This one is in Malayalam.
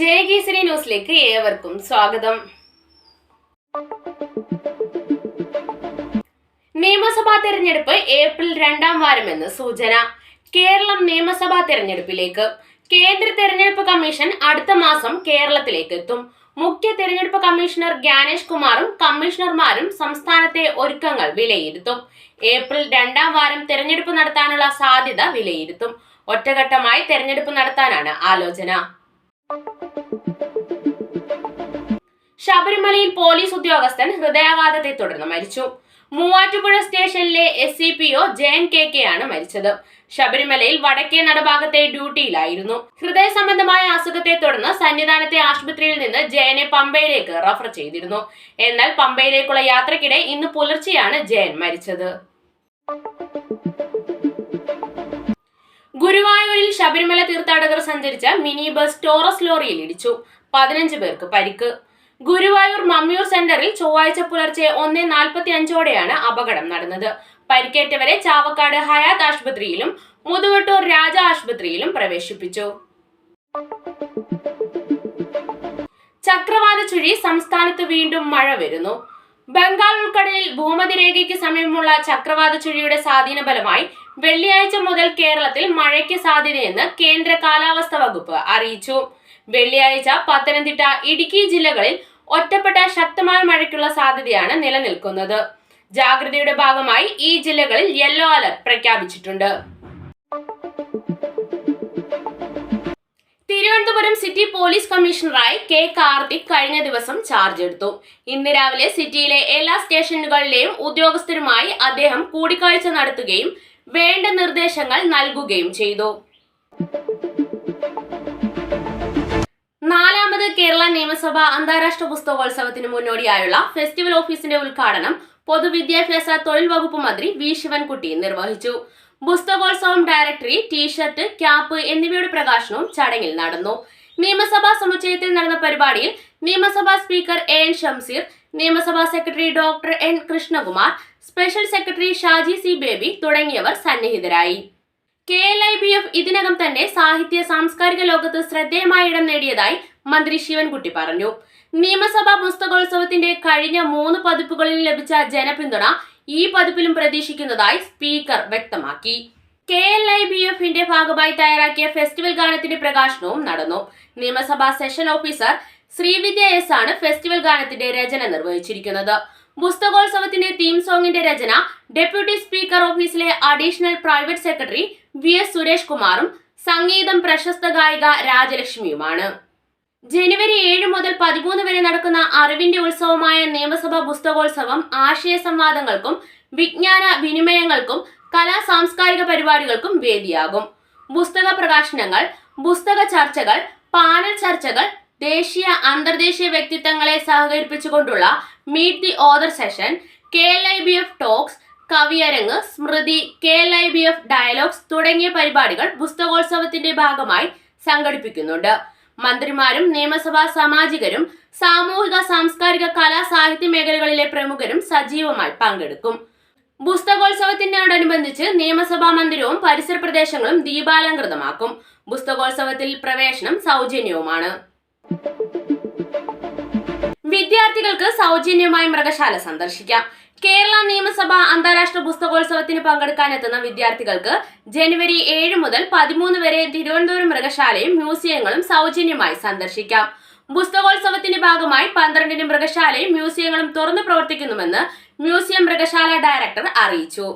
ജയകേസരി ന്യൂസിലേക്ക് ഏവർക്കും സ്വാഗതം. നിയമസഭാ തെരഞ്ഞെടുപ്പ് ഏപ്രിൽ രണ്ടാം വാരമെന്ന് സൂചന. കേരളം നിയമസഭാ തെരഞ്ഞെടുപ്പിലേക്ക്. കേന്ദ്ര തെരഞ്ഞെടുപ്പ് കമ്മീഷൻ അടുത്ത മാസം കേരളത്തിലേക്ക് എത്തും. മുഖ്യ തെരഞ്ഞെടുപ്പ് കമ്മീഷണർ ജ്ഞാനേഷ് കുമാറും കമ്മീഷണർമാരും സംസ്ഥാനത്തെ ഒരുക്കങ്ങൾ വിലയിരുത്തും. ഏപ്രിൽ രണ്ടാം വാരം തെരഞ്ഞെടുപ്പ് നടത്താനുള്ള സാധ്യത വിലയിരുത്തും. ഒറ്റഘട്ടമായി തെരഞ്ഞെടുപ്പ് നടത്താനാണ് ആലോചന. ശബരിമലയിൽ പോലീസ് ഉദ്യോഗസ്ഥൻ ഹൃദയാഘാതത്തെ തുടർന്ന് മരിച്ചു. മൂവാറ്റുപുഴ സ്റ്റേഷനിലെ S C P O Jayan K K ആണ് മരിച്ചത്. ശബരിമലയിൽ വടക്കേ നടഭാഗത്തെ ഡ്യൂട്ടിയിലായിരുന്നു. ഹൃദയ സംബന്ധമായ അസുഖത്തെ തുടർന്ന് സന്നിധാനത്തെ ആശുപത്രിയിൽ നിന്ന് ജയനെ പമ്പയിലേക്ക് റഫർ ചെയ്തിരുന്നു. എന്നാൽ പമ്പയിലേക്കുള്ള യാത്രക്കിടെ ഇന്ന് പുലർച്ചെയാണ് ജയൻ മരിച്ചത്. ഗുരുവായൂരിൽ ശബരിമല തീർത്ഥാടകർ സഞ്ചരിച്ച മിനി ബസ് ടോറസ് ലോറിയിൽ ഇടിച്ചു. പതിനഞ്ച് പേർക്ക് പരിക്ക്. ഗുരുവായൂർ മമ്മിയൂർ സെന്ററിൽ ചൊവ്വാഴ്ച പുലർച്ചെ ഒന്ന് നാൽപ്പത്തി അഞ്ചോടെയാണ് അപകടം നടന്നത്. പരിക്കേറ്റവരെ ചാവക്കാട് ഹയാത്ത് ആശുപത്രിയിലും മുതുവട്ടൂർ രാജ ആശുപത്രിയിലും പ്രവേശിപ്പിച്ചു. ചക്രവാത ചുഴി സംസ്ഥാനത്ത് വീണ്ടും മഴ വരുന്നു. ബംഗാൾ ഉൾക്കടലിൽ ഭൂമധ്യരേഖയ്ക്ക് സമീപമുള്ള ചക്രവാത ചുഴിയുടെ സ്വാധീന ഫലമായി വെള്ളിയാഴ്ച മുതൽ കേരളത്തിൽ മഴയ്ക്ക് സാധ്യതയെന്ന് കേന്ദ്ര കാലാവസ്ഥ വകുപ്പ് അറിയിച്ചു. വെള്ളിയാഴ്ച പത്തനംതിട്ട ഇടുക്കി ജില്ലകളിൽ ഒറ്റപ്പെട്ട ശക്തമായ മഴയ്ക്കുള്ള സാധ്യതയാണ് നിലനിൽക്കുന്നത്. ജാഗ്രതയുടെ ഭാഗമായി ഈ ജില്ലകളിൽ യെല്ലോ അലർട്ട് പ്രഖ്യാപിച്ചിട്ടുണ്ട്. തിരുവനന്തപുരം സിറ്റി പോലീസ് കമ്മീഷണറായി കെ കാർത്തിക് കഴിഞ്ഞ ദിവസം ചാർജ് എടുത്തു. ഇന്ന് രാവിലെ സിറ്റിയിലെ എല്ലാ സ്റ്റേഷനുകളിലെയും ഉദ്യോഗസ്ഥരുമായി അദ്ദേഹം കൂടിക്കാഴ്ച നടത്തുകയും വേണ്ട നിർദ്ദേശങ്ങൾ നൽകുകയും ചെയ്തു. കേരള നിയമസഭ അന്താരാഷ്ട്ര പുസ്തകോത്സവത്തിന് മുന്നോടിയായുള്ള ഫെസ്റ്റിവൽ ഓഫീസിന്റെ ഉദ്ഘാടനം പൊതുവിദ്യാഭ്യാസ തൊഴിൽ വകുപ്പ് മന്ത്രി വി. ശിവൻകുട്ടി നിർവഹിച്ചു. പുസ്തകോത്സവം ഡയറക്ടറി ടീഷർട്ട് ക്യാപ്പ് എന്നിവയുടെ പ്രകാശനവും ചടങ്ങിൽ നടന്നു. നിയമസഭാ സമുച്ചയത്തിൽ നടന്ന പരിപാടിയിൽ നിയമസഭാ സ്പീക്കർ എ എൻ. ഷംസീർ നിയമസഭാ secretary doctor N. Krishnakumar special secretary Shaji C. Baby തുടങ്ങിയവർ സന്നിഹിതരായി. K. L. I. B. F. ഇതിനകം തന്നെ സാഹിത്യ സാംസ്കാരിക ലോകത്ത് ശ്രദ്ധേയമായ ഇടം നേടിയതായി മന്ത്രി ശിവൻകുട്ടി പറഞ്ഞു. നിയമസഭാ പുസ്തകോത്സവത്തിന്റെ കഴിഞ്ഞ മൂന്ന് പതിപ്പുകളിൽ ലഭിച്ച ജനപിന്തുണ ഈ പതിപ്പിലും പ്രതീക്ഷിക്കുന്നതായി സ്പീക്കർ വ്യക്തമാക്കി. കെ എൽ ഐ ബി എഫിന്റെ ഭാഗമായി തയ്യാറാക്കിയ ഫെസ്റ്റിവൽ ഗാനത്തിന്റെ പ്രകാശനവും നടന്നു. നിയമസഭാ സെഷൻ ഓഫീസർ ശ്രീവിദ്യ എസ് ആണ് ഫെസ്റ്റിവൽ ഗാനത്തിന്റെ രചന നിർവഹിച്ചിരിക്കുന്നത്. പുസ്തകോത്സവത്തിന്റെ തീം സോങ്ങിന്റെ രചന ഡെപ്യൂട്ടി സ്പീക്കർ ഓഫീസിലെ additional private secretary V S Suresh കുമാറും സംഗീതം പ്രശസ്ത ഗായിക രാജലക്ഷ്മിയുമാണ്. ജനുവരി ഏഴ് മുതൽ പതിമൂന്ന് വരെ നടക്കുന്ന അറിവിന്റെ ഉത്സവമായ നിയമസഭാ പുസ്തകോത്സവം ആശയ സംവാദങ്ങൾക്കും വിജ്ഞാന വിനിമയങ്ങൾക്കും കലാ സാംസ്കാരിക പരിപാടികൾക്കും വേദിയാകും. പുസ്തക പ്രകാശനങ്ങൾ പുസ്തക ചർച്ചകൾ പാനൽ ചർച്ചകൾ ദേശീയ അന്തർദേശീയ വ്യക്തിത്വങ്ങളെ സഹകരിപ്പിച്ചുകൊണ്ടുള്ള meet the author session K L I B F talks കവിയരങ്ങ് Smriti K L I B F dialogues തുടങ്ങിയ പരിപാടികൾ പുസ്തകോത്സവത്തിന്റെ ഭാഗമായി സംഘടിപ്പിക്കുന്നുണ്ട്. മന്ത്രിമാരും നിയമസഭാ സാമാജികരും സാമൂഹിക സാംസ്കാരിക കലാ സാഹിത്യ മേഖലകളിലെ പ്രമുഖരും സജീവമായി പങ്കെടുക്കും. പുസ്തകോത്സവത്തിനോടനുബന്ധിച്ച് നിയമസഭാ മന്ദിരവും പരിസര പ്രദേശങ്ങളും ദീപാലങ്കൃതമാക്കും പുസ്തകോത്സവത്തിൽ പ്രവേശനം സൗജന്യവുമാണ്. വിദ്യാർത്ഥികൾക്ക് സൗജന്യമായി മൃഗശാല സന്ദർശിക്കാം. കേരള നിയമസഭ അന്താരാഷ്ട്ര പുസ്തകോത്സവത്തിന് പങ്കെടുക്കാനെത്തുന്ന വിദ്യാർത്ഥികൾക്ക് ജനുവരി ഏഴ് മുതൽ പതിമൂന്ന് വരെ തിരുവനന്തപുരം മൃഗശാലയും മ്യൂസിയങ്ങളും സൗജന്യമായി സന്ദർശിക്കാം. പുസ്തകോത്സവത്തിന്റെ ഭാഗമായി പന്ത്രണ്ടിന് മൃഗശാലയും മ്യൂസിയങ്ങളും തുറന്നു പ്രവർത്തിക്കുന്നുവെന്ന് മ്യൂസിയം മൃഗശാല ഡയറക്ടർ അറിയിച്ചു.